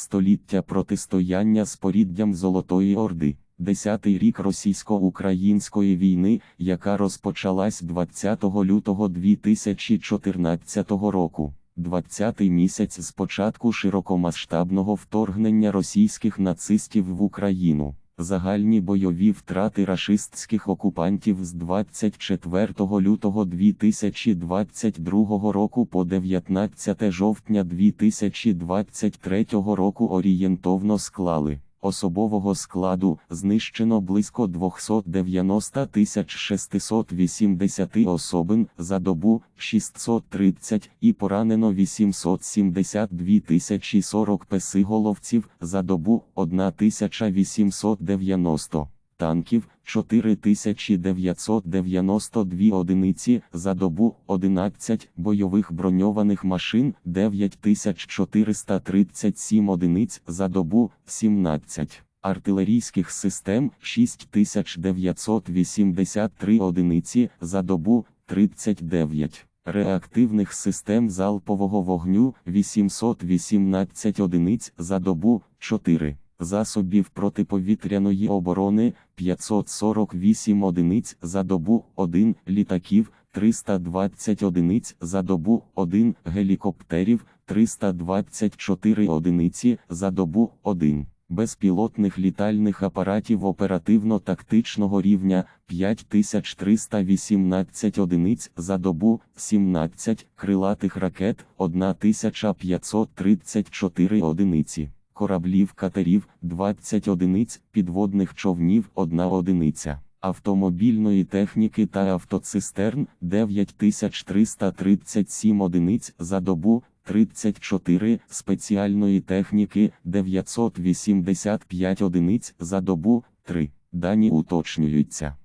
Століття протистояння з поріддям Золотої Орди. Десятий рік російсько-української війни, яка розпочалась 20 лютого 2014 року. 20-й місяць з початку широкомасштабного вторгнення російських нацистів в Україну. Загальні бойові втрати рашистських окупантів з 24 лютого 2022 року по 19 жовтня 2023 року орієнтовно склали. Особового складу знищено близько 290 680 особин за добу 630 і поранено 872 тисячі 40 песиголовців за добу 1890 танків 4992 одиниці за добу 11 бойових броньованих машин 9437 одиниць за добу 17 артилерійських систем 6983 одиниці за добу 39 реактивних систем залпового вогню 818 одиниць за добу 4 засобів протиповітряної оборони 548 одиниць за добу 1 літаків 320 одиниць за добу 1 гелікоптерів 324 одиниці за добу 1 безпілотних літальних апаратів оперативно-тактичного рівня 5318 одиниць за добу 17 крилатих ракет 1534 одиниці кораблів катерів 20 одиниць, підводних човнів 1 одиниця, автомобільної техніки та автоцистерн 9337 одиниць за добу, 34 спеціальної техніки 985 одиниць за добу, 3. Дані уточнюються.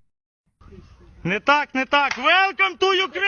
Не так, не так. Welcome to Ukraine!